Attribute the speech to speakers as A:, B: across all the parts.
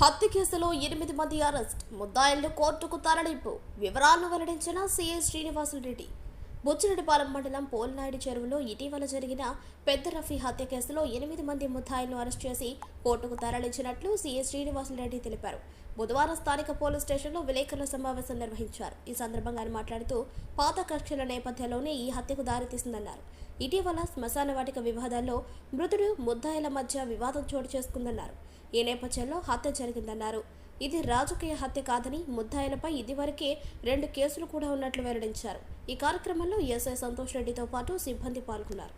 A: హత్య కేసులో ఎనిమిది మంది అరెస్ట్. ముద్దాయిలను కోర్టుకు తరలింపు. వివరాలను వెల్లడించిన సీఐ శ్రీనివాసులు రెడ్డి. బుచ్చిరెడ్డిపాలెం మండలం పోల్నాయుడు చెరువులో ఇటీవల జరిగిన పెద్ద రఫీ హత్య కేసులో ఎనిమిది మంది ముద్దాయిలను అరెస్ట్ చేసి కోర్టుకు తరలించినట్లు సీఐ శ్రీనివాసులు రెడ్డి తెలిపారు. బుధవారం స్థానిక పోలీస్ స్టేషన్లో విలేకరుల సమావేశం నిర్వహించారు. ఈ సందర్భంగా ఆయన మాట్లాడుతూ పాత కక్షల నేపథ్యంలోనే ఈ హత్యకు దారితీసిందన్నారు. ఇటీవల శ్మశాన వాటిక వివాదాల్లో మృతుడు ముద్దాయిల మధ్య వివాదం చోటు చేసుకుందన్నారు. ఈ నేపథ్యంలో హత్య జరిగిందన్నారు. ఇది రాజకీయ హత్య కాదని ముద్దాయిలపై ఇదివరకే రెండు కేసులు కూడా ఉన్నట్లు వెల్లడించారు. ఈ కార్యక్రమంలో ఎస్ఐ సంతోష్ రెడ్డితో పాటు సిబ్బంది పాల్గొన్నారు.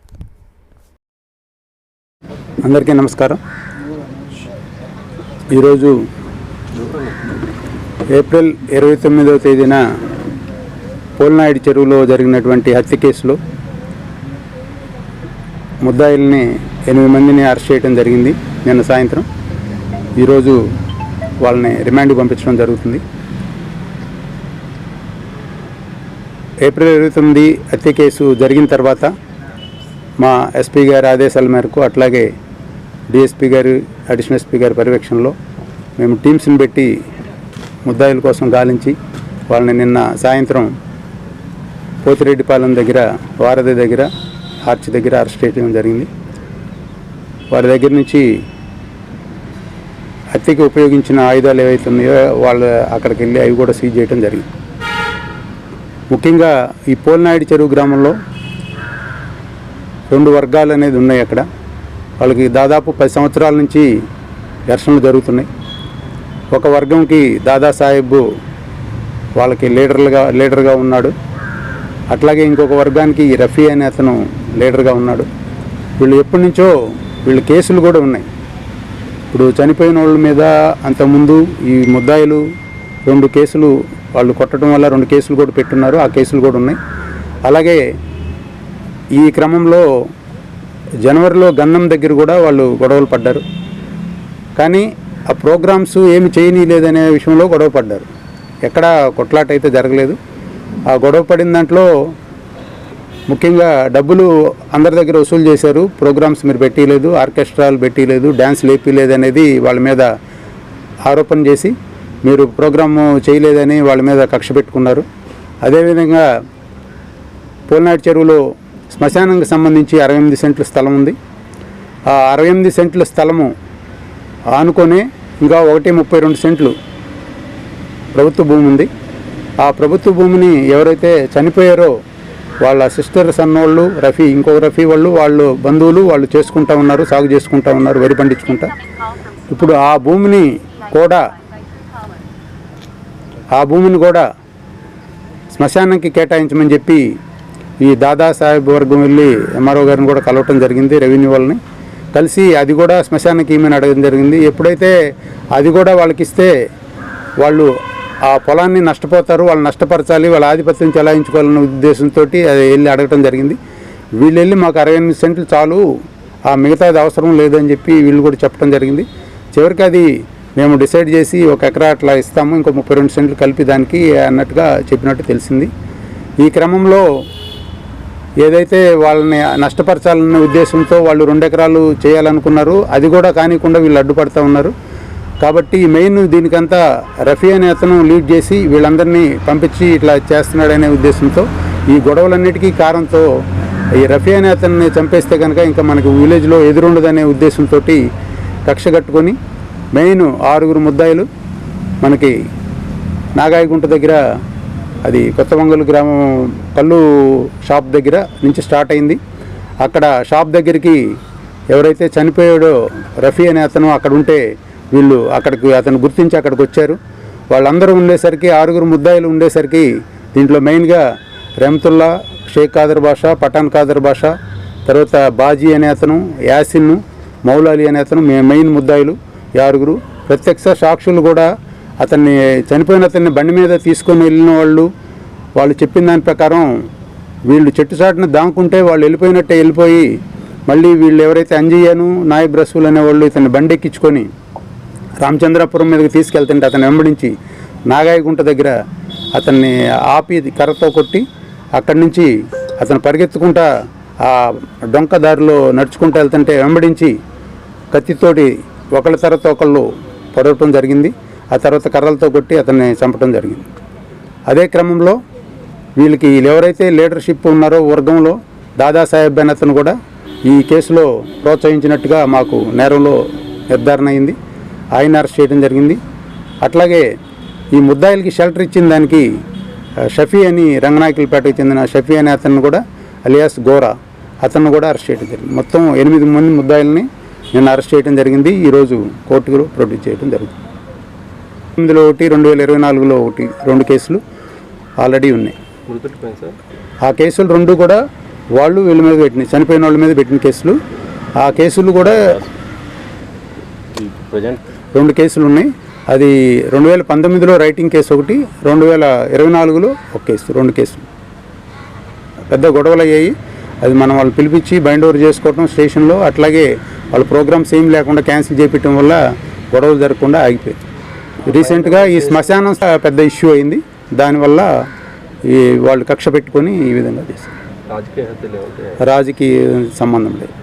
B: అందరికీ నమస్కారం. ఈరోజు ఏప్రిల్ ఇరవై తొమ్మిదవ తేదీన పోల్నాయుడు చెరువులో జరిగినటువంటి హత్య కేసులో ముద్దాయిల్ని ఎనిమిది మందిని అరెస్ట్ చేయడం జరిగింది నిన్న సాయంత్రం. ఈరోజు వాళ్ళని రిమాండ్కి పంపించడం జరుగుతుంది. ఏప్రిల్ ఇరవై తొమ్మిది హత్య కేసు జరిగిన తర్వాత మా ఎస్పీ గారి ఆదేశాల మేరకు అట్లాగే డిఎస్పీ గారి అడిషనల్ ఎస్పీ గారి పర్యవేక్షణలో మేము టీమ్స్ని పెట్టి ముద్దాయిల కోసం గాలించి వాళ్ళని నిన్న సాయంత్రం పోతిరెడ్డిపాలెం దగ్గర వారధి దగ్గర ఆర్చ్ దగ్గర అరెస్ట్ చేయడం జరిగింది. వారి దగ్గర నుంచి హత్యకి ఉపయోగించిన ఆయుధాలు ఏవైతే ఉన్నాయో వాళ్ళు అక్కడికి వెళ్ళి అవి కూడా సీజ్ చేయడం జరిగింది. ముఖ్యంగా ఈ పోల్నాయుడు చెరువు గ్రామంలో రెండు వర్గాలు అనేది ఉన్నాయి అక్కడ. వాళ్ళకి దాదాపు పది సంవత్సరాల నుంచి ఘర్షణలు జరుగుతున్నాయి. ఒక వర్గంకి దాదాసాహెబ్ వాళ్ళకి లీడర్లుగా లీడర్గా ఉన్నాడు. అట్లాగే ఇంకొక వర్గానికి ఈ రఫీ అనే అతను లీడర్గా ఉన్నాడు. వీళ్ళు ఎప్పటి నుంచో వీళ్ళ కేసులు కూడా ఉన్నాయి. ఇప్పుడు చనిపోయిన వాళ్ళ మీద అంతకుముందు ఈ ముద్దాయిలు రెండు కేసులు వాళ్ళు కొట్టడం వల్ల రెండు కేసులు కూడా పెట్టున్నారు ఆ కేసులు కూడా ఉన్నాయి. అలాగే ఈ క్రమంలో జనవరిలో గన్నం దగ్గర కూడా వాళ్ళు గొడవలు పడ్డారు. కానీ ఆ ప్రోగ్రామ్స్ ఏమి చేయని లేదనే విషయంలో గొడవ పడ్డారు. ఎక్కడా కొట్లాట అయితే జరగలేదు. ఆ గొడవ పడిన దాంట్లో ముఖ్యంగా డబ్బులు అందరి దగ్గర వసూలు చేశారు. ప్రోగ్రామ్స్ మీరు పెట్టలేదు ఆర్కెస్ట్రాలు పెట్టలేదు డ్యాన్స్ లేపిలేదు అనేది వాళ్ళ మీద ఆరోపణ చేసి మీరు ప్రోగ్రాము చేయలేదని వాళ్ళ మీద కక్ష పెట్టుకున్నారు. అదేవిధంగా పోల్నాడు చెరువులో శ్మశానానికి సంబంధించి అరవై ఎనిమిది సెంట్ల స్థలం ఉంది. ఆ అరవై ఎనిమిది సెంట్ల స్థలము ఆనుకొని ఇంకా ఒకటి ముప్పై రెండు సెంట్లు ప్రభుత్వ భూమి ఉంది. ఆ ప్రభుత్వ భూమిని ఎవరైతే చనిపోయారో వాళ్ళ సిస్టర్స్ అన్నోళ్ళు రఫీ ఇంకో రఫీ వాళ్ళు వాళ్ళు బంధువులు వాళ్ళు చేసుకుంటా ఉన్నారు సాగు చేసుకుంటా ఉన్నారు వరి పండించుకుంటా. ఇప్పుడు ఆ భూమిని కూడా ఆ భూమిని కూడా శ్మశానానికి కేటాయించమని చెప్పి ఈ దాదాసాహెబ్ వర్గం వెళ్ళి ఎంఆర్ఓ గారిని కూడా కలవటం జరిగింది రెవెన్యూ వాళ్ళని. కలిసి అది కూడా శ్మశానానికి ఏమైనా అడగడం జరిగింది. ఎప్పుడైతే అది కూడా వాళ్ళకి ఇస్తే వాళ్ళు ఆ పొలాన్ని నష్టపోతారు వాళ్ళు నష్టపరచాలి వాళ్ళ ఆధిపత్యం చెలాయించుకోవాలన్న ఉద్దేశంతో అది వెళ్ళి అడగటం జరిగింది. వీళ్ళు వెళ్ళి మాకు అరవై ఎనిమిది సెంట్లు చాలు ఆ మిగతాది అవసరం లేదని చెప్పి వీళ్ళు కూడా చెప్పడం జరిగింది. చివరికి అది మేము డిసైడ్ చేసి ఒక ఎకరా అట్లా ఇస్తాము ఇంకో ముప్పై రెండు సెంట్లు కలిపి దానికి అన్నట్టుగా చెప్పినట్టు తెలిసింది. ఈ క్రమంలో ఏదైతే వాళ్ళని నష్టపరచాలన్న ఉద్దేశంతో వాళ్ళు రెండు ఎకరాలు చేయాలనుకున్నారు అది కూడా కానికుండా వీళ్ళు అడ్డుపడతా ఉన్నారు. కాబట్టి మెయిన్ దీనికంతా రఫీ అనే అతను లీడ్ చేసి వీళ్ళందరినీ పంపించి ఇట్లా చేస్తున్నాడనే ఉద్దేశంతో ఈ గొడవలన్నిటికీ కారణంతో ఈ రఫీ అనే అతన్ని చంపేస్తే కనుక ఇంకా మనకి విలేజ్లో ఎదురుండదనే ఉద్దేశంతో కక్ష కట్టుకొని మెయిన్ ఆరుగురు ముద్దాయిలు మనకి నాగాయగుంట దగ్గర అది కొత్త గ్రామం కళ్ళు షాప్ దగ్గర నుంచి స్టార్ట్ అయింది. అక్కడ షాప్ దగ్గరికి ఎవరైతే చనిపోయాడో రఫీ అనే అతను అక్కడ ఉంటే వీళ్ళు అక్కడికి అతను గుర్తించి అక్కడికి వచ్చారు. వాళ్ళందరూ ఉండేసరికి ఆరుగురు ముద్దాయిలు ఉండేసరికి దీంట్లో మెయిన్గా రెమ్తుల్లా షేక్ కాదర్ భాష పఠాన్ కాదర్ భాష తర్వాత బాజీ అనే అతను యాసిన్ మౌలాలి అనే అతను మెయిన్ ముద్దాయిలు ఈ ఆరుగురు. ప్రత్యక్ష సాక్షులు కూడా అతన్ని చనిపోయిన అతన్ని బండి మీద తీసుకొని వెళ్ళిన వాళ్ళు వాళ్ళు చెప్పిన దాని ప్రకారం వీళ్ళు చెట్టు చాటున దాంకుంటే వాళ్ళు వెళ్ళిపోయినట్టే వెళ్ళిపోయి మళ్ళీ వీళ్ళు ఎవరైతే అంజయ్యను నాయబ్ రసూల్ అనేవాళ్ళు ఇతన్ని బండి ఎక్కించుకొని రామచంద్రాపురం మీదకి తీసుకెళ్తుంటే అతను వెంబడించి నాగాయగుంట దగ్గర అతన్ని ఆపి కర్రతో కొట్టి అక్కడి నుంచి అతను పరిగెత్తుకుంటా ఆ డొంక దారిలో నడుచుకుంటూ వెళ్తుంటే వెంబడించి కత్తితోటి ఒకళ్ళ తర్వాత ఒకళ్ళు పొడవటం జరిగింది. ఆ తర్వాత కర్రలతో కొట్టి అతన్ని చంపడం జరిగింది. అదే క్రమంలో వీళ్ళకి వీళ్ళు ఎవరైతే లీడర్షిప్ ఉన్నారో వర్గంలో దాదాసాహెబ్ అని అతను కూడా ఈ కేసులో ప్రోత్సహించినట్టుగా మాకు నేరంలో నిర్ధారణ అయింది. ఆయన అరెస్ట్ చేయడం జరిగింది. అట్లాగే ఈ ముద్దాయిలకి షెల్టర్ ఇచ్చిన దానికి షఫీ అని రంగనాయకులపేటకు చెందిన షఫీ అనే అతను కూడా అలియాస్ గోరా అతను కూడా అరెస్ట్ చేయడం జరిగింది. మొత్తం ఎనిమిది మంది ముద్దాయిల్ని నిన్న అరెస్ట్ చేయడం జరిగింది. ఈరోజు కోర్టుకు ప్రొడ్యూస్ చేయడం జరిగింది ఎనిమిదిలో ఒకటి రెండు వేల ఇరవై నాలుగులో ఒకటి రెండు కేసులు ఆల్రెడీ ఉన్నాయి. ఆ కేసులు రెండు కూడా వాళ్ళు వీళ్ళ మీద పెట్టినాయి చనిపోయిన వాళ్ళ మీద పెట్టిన కేసులు. ఆ కేసులు కూడా
C: ప్రజెంట్
B: రెండు కేసులు ఉన్నాయి. అది రెండు వేల పంతొమ్మిదిలో రైటింగ్ కేసు ఒకటి రెండు వేల ఇరవై నాలుగులో ఒక కేసు రెండు కేసులు. పెద్ద గొడవలు అయ్యాయి. అది మనం వాళ్ళు పిలిపించి బైండ్ ఓవర్ చేసుకోవటం స్టేషన్లో అట్లాగే వాళ్ళ ప్రోగ్రామ్స్ ఏం లేకుండా క్యాన్సిల్ చేపించడం వల్ల గొడవలు జరగకుండా ఆగిపోయాయి. రీసెంట్గా ఈ శ్మశానం పెద్ద ఇష్యూ అయింది. దానివల్ల ఈ వాళ్ళు కక్ష పెట్టుకొని ఈ విధంగా చేశారు. రాజకీయ సంబంధం లేదు.